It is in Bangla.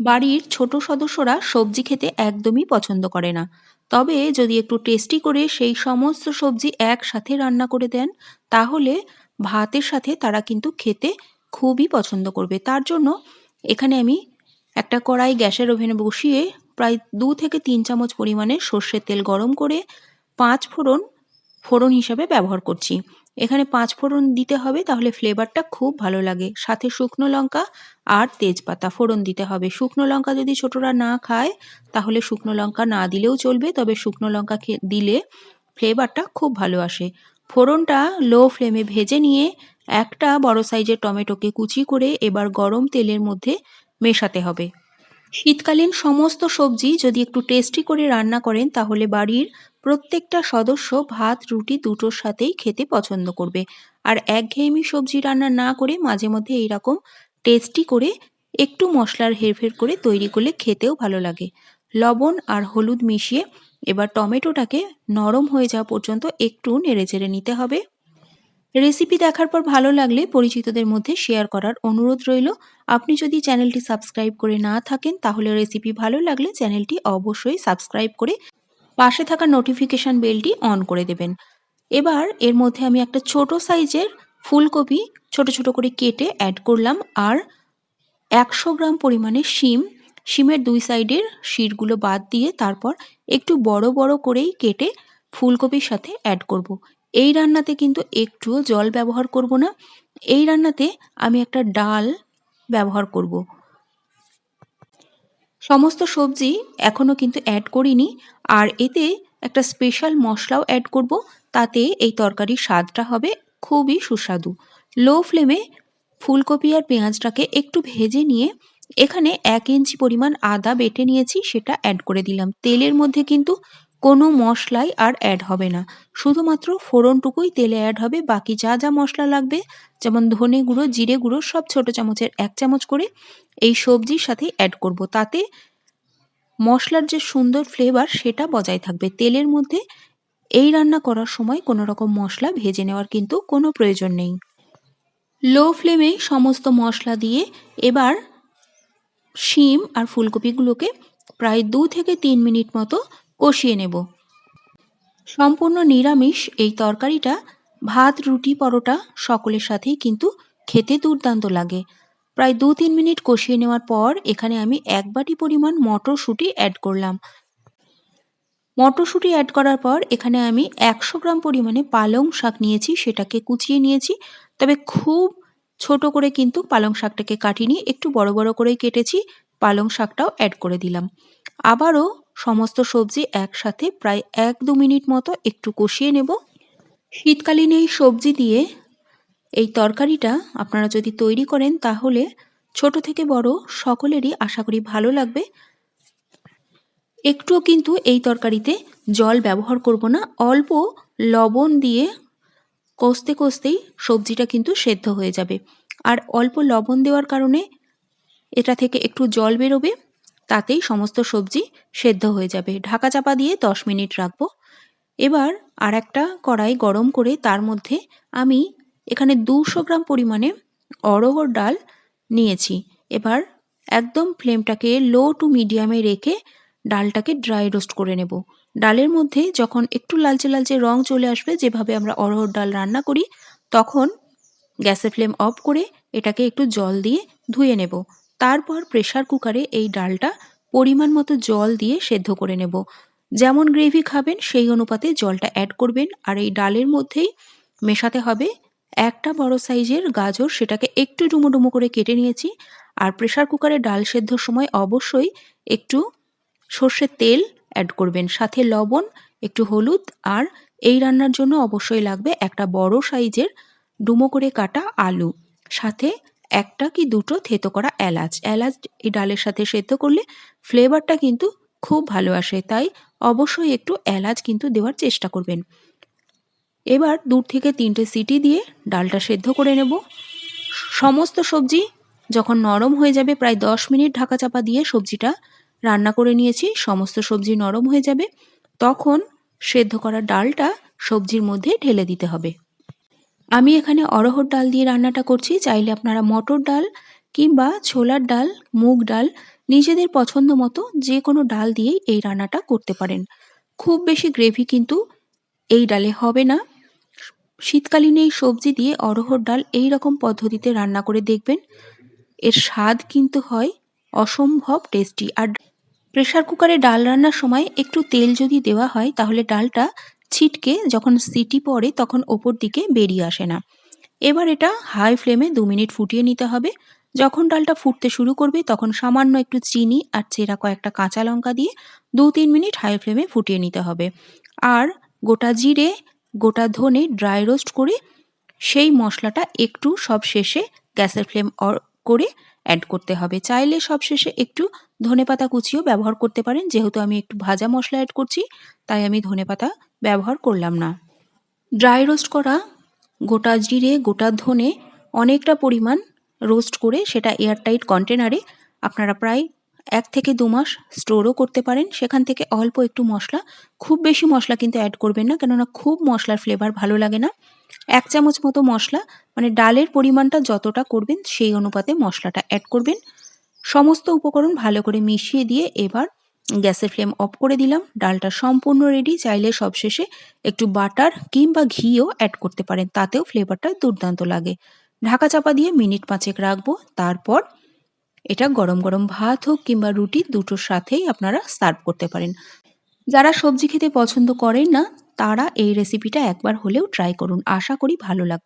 বাড়ির ছোট সদস্যরা সবজি খেতে একদমই পছন্দ করে না। তবে যদি একটু টেস্টি করে সেই সমস্ত সবজি একসাথে রান্না করে দেন, তাহলে ভাতের সাথে তারা কিন্তু খেতে খুবই পছন্দ করবে। তার জন্য এখানে আমি একটা কড়াই গ্যাসের ওভেনে বসিয়ে প্রায় দু থেকে তিন চামচ পরিমাণে সর্ষের তেল গরম করে পাঁচ ফোড়ন ফোড়ন হিসাবে ব্যবহার করছি। এখানে পাঁচ ফোড়ন দিতে হবে, তাহলে ফ্লেভারটা খুব ভালো লাগে। সাথে শুকনো লঙ্কা আর তেজপাতা ফোড়ন দিতে হবে। শুকনো লঙ্কা যদি ছোটরা না খায়, তাহলে শুকনো লঙ্কা না দিলেও চলবে, তবে শুকনো লঙ্কা দিলে ফ্লেভারটা খুব ভালো আসে। ফোড়নটা লো ফ্লেমে ভেজে নিয়ে একটা বড় সাইজের টমেটোকে কুচি করে এবার গরম তেলের মধ্যে মেশাতে হবে। শীতকালীন সমস্ত সবজি যদি একটু টেস্টি করে রান্না করেন, তাহলে বাড়ির প্রত্যেকটা সদস্য ভাত, রুটি দুটোর সাথেই খেতে পছন্দ করবে। আর একঘেয়েমি সবজি রান্না না করে মাঝে মধ্যে এইরকম টেস্টি করে একটু মশলার হেরফের করে তৈরি করলে খেতেও ভালো লাগে। লবণ আর হলুদ মিশিয়ে এবার টমেটোটাকে নরম হয়ে যাওয়া পর্যন্ত একটু নেড়ে চেড়ে নিতে হবে। রেসিপি দেখার পর ভালো লাগলে পরিচিতদের মধ্যে শেয়ার করার অনুরোধ রইল। আপনি যদি চ্যানেলটি সাবস্ক্রাইব করে না থাকেন, তাহলে রেসিপি ভালো লাগলে চ্যানেলটি অবশ্যই সাবস্ক্রাইব করে পাশে থাকা নোটিফিকেশান বেলটি অন করে দেবেন এবার এর মধ্যে আমি একটা ছোট সাইজের ফুলকপি ছোট ছোট করে কেটে অ্যাড করলাম আর একশো গ্রাম পরিমাণে শিম, শিমের দুই সাইডের শিরগুলো বাদ দিয়ে তারপর একটু বড় বড় করেই কেটে ফুলকপির সাথে অ্যাড করব। এই রান্নাতে কিন্তু একটুও জল ব্যবহার করব না এই রান্নাতে আমি একটা ডাল ব্যবহার করব। সমস্ত সবজি এখনও কিন্তু অ্যাড করিনি, আর এতে একটা স্পেশাল মশলাও অ্যাড করব, তাতে এই তরকারির স্বাদটা হবে খুবই সুস্বাদু। লো ফ্লেমে ফুলকপি আর পেঁয়াজটাকে একটু ভেজে নিয়ে এখানে এক ইঞ্চি পরিমাণ আদা বেটে নিয়েছি, সেটা অ্যাড করে দিলাম। তেলের মধ্যে কিন্তু কোনো মশলাই আর অ্যাড হবে না। শুধুমাত্র ফোড়নটুকুই তেলে অ্যাড হবে। বাকি যা যা মশলা লাগবে, যেমন ধনে গুঁড়ো, জিরে গুঁড়ো, সব ছোট চামচের এক চামচ করে এই সবজির সাথে অ্যাড করব। তাতে মশলার যে সুন্দর ফ্লেভার সেটা বজায় থাকবে। তেলের মধ্যে এই রান্না করার সময় কোনো রকম মশলা ভেজে নেওয়ার কিন্তু কোনো প্রয়োজন নেই। লো ফ্লেমে সমস্ত মশলা দিয়ে এবার শিম আর ফুলকপিগুলোকে প্রায় দু থেকে তিন মিনিট মতো কষিয়ে নেব। সম্পূর্ণ নিরামিষ এই তরকারিটা, ভাত, রুটি, পরোটা সকলের সাথেই কিন্তু খেতে দুর্দান্ত লাগে। প্রায় দু তিন মিনিট কষিয়ে নেওয়ার পর এখানে আমি এক বাটি পরিমাণ মটরশুঁটি অ্যাড করলাম। মটরশুঁটি অ্যাড করার পর এখানে আমি একশো গ্রাম পরিমাণে পালং শাক নিয়েছি, সেটাকে কুচিয়ে নিয়েছি। তবে খুব ছোট করে কিন্তু পালং শাকটাকে কাটিনি, একটু বড় বড় করেই কেটেছি, পালং শাকটাও অ্যাড করে দিলাম। আবারও সমস্ত সবজি একসাথে প্রায় এক দু মিনিট মতো একটু কষিয়ে নেব। শীতকালীন এই সবজি দিয়ে এই তরকারিটা আপনারা যদি তৈরি করেন তাহলে ছোট থেকে বড় সকলেরই আশা করি ভালো লাগবে। একটুও কিন্তু এই তরকারিতে জল ব্যবহার করব না, অল্প লবণ দিয়ে কষতে কষতেই সবজিটা কিন্তু সেদ্ধ হয়ে যাবে। আর অল্প লবণ দেওয়ার কারণে এটা থেকে একটু জল বেরোবে। তাতেই সমস্ত সবজি সেদ্ধ হয়ে যাবে। ঢাকা চাপা দিয়ে দশ মিনিট রাখব। এবার আর একটা কড়াই গরম করে তার মধ্যে আমি এখানে দুশো গ্রাম পরিমাণে অড়হর ডাল নিয়েছি। এবার একদম ফ্লেমটাকে লো টু মিডিয়ামে রেখে ডালটাকে ড্রাই রোস্ট করে নেব। ডালের মধ্যে যখন একটু লালচে লালচে রং চলে আসবে, যেভাবে আমরা অড়হর ডাল রান্না করি, তখন গ্যাসের ফ্লেম অফ করে এটাকে একটু জল দিয়ে ধুয়ে নেব। তারপর প্রেশার কুকারে এই ডালটা পরিমাণ মতো জল দিয়ে সেদ্ধ করে নেব। যেমন গ্রেভি খাবেন, সেই অনুপাতে জলটা অ্যাড করবেন। আর এই ডালের মধ্যেই মেশাতে হবে একটা বড় সাইজের গাজর, সেটাকে একটু ডুমো ডুমো করে কেটে নিয়েছি। আর প্রেশার কুকারে ডাল সেদ্ধর সময় অবশ্যই একটু সর্ষের তেল অ্যাড করবেন। সাথে লবণ, একটু হলুদ, আর এই রান্নার জন্য অবশ্যই লাগবে একটা বড় সাইজের ডুমো করে কাটা আলু। সাথে একটা কি দুটো থেতো করা এলাচ। এলাচ এই ডালের সাথে সেদ্ধ করলে ফ্লেভারটা কিন্তু খুব ভালো আসে। তাই অবশ্যই একটু এলাচ কিন্তু দেওয়ার চেষ্টা করবেন। এবার দূর থেকে তিনটে সিটি দিয়ে ডালটা সেদ্ধ করে নেব। সমস্ত সবজি যখন নরম হয়ে যাবে, প্রায় দশ মিনিট ঢাকা চাপা দিয়ে সবজিটা রান্না করে নিয়েছি, সমস্ত সবজি নরম হয়ে যাবে, তখন সেদ্ধ করা ডালটা সবজির মধ্যে ঢেলে দিতে হবে। আমি এখানে অরহর ডাল দিয়ে রান্নাটা করছি। চাইলে আপনারা মটর ডাল কিংবা ছোলার ডাল, মুগ ডাল নিজেদের পছন্দ মতো যে কোনো ডাল দিয়েই এই রান্নাটা করতে পারেন। খুব বেশি গ্রেভি কিন্তু এই ডালে হবে না। শীতকালীন এই সবজি দিয়ে অরহর ডাল এই রকম পদ্ধতিতে রান্না করে দেখবেন। এর স্বাদ কিন্তু হয় অসম্ভব টেস্টি। আর প্রেশার কুকারে ডাল রান্নার সময় একটু তেল যদি দেওয়া হয়, তাহলে ডালটা ছিটকে যখন সিটি পড়ে তখন ওপর দিকে বেরিয়ে আসে না। এবার এটা হাই ফ্লেমে দু মিনিট ফুটিয়ে নিতে হবে। যখন ডালটা ফুটতে শুরু করবে তখন সামান্য একটু চিনি আর চেরা কয়েকটা কাঁচা লঙ্কা দিয়ে দু তিন মিনিট হাই ফ্লেমে ফুটিয়ে নিতে হবে। আর গোটা জিরে, গোটা ধনে ড্রাই রোস্ট করে সেই মশলাটা একটু সব শেষে গ্যাসের ফ্লেম করে অ্যাড করতে হবে। চাইলে সব শেষে একটু ধনেপাতা কুচিও ব্যবহার করতে পারেন। যেহেতু আমি একটু ভাজা মশলা অ্যাড করছি, তাই আমি ধনেপাতা ব্যবহার করলাম না। ড্রাই রোস্ট করা গোটা জিরে, গোটা ধনে অনেকটা পরিমাণ রোস্ট করে সেটা এয়ারটাইট কন্টেনারে আপনারা প্রায় এক থেকে দু মাস স্টোরও করতে পারেন। সেখান থেকে অল্প একটু মশলা, খুব বেশি মশলা কিন্তু অ্যাড করবেন না, কেননা খুব মশলার ফ্লেভার ভালো লাগে না। এক চামচ মতো মশলা মানে ডালের পরিমাণটা যতটা করবেন সেই অনুপাতে মশলাটা অ্যাড করবেন। সমস্ত উপকরণ ভালো করে মিশিয়ে দিয়ে এবার গ্যাসের ফ্লেম অফ করে দিলাম। ডালটা সম্পূর্ণ রেডি চাইলে সবশেষে একটু বাটার কিংবা ঘিও অ্যাড করতে পারেন, তাতেও ফ্লেভারটা দুর্দান্ত লাগে। ঢাকা চাপা দিয়ে মিনিট পাঁচেক রাখব, তারপর এটা গরম গরম ভাত হোক কিংবা রুটি, দুটোর সাথেই আপনারা সার্ভ করতে পারেন। যারা সবজি খেতে পছন্দ করেন না, তারা এই রেসিপিটা একবার হলেও ট্রাই করুন। আশা করি ভালো লাগবে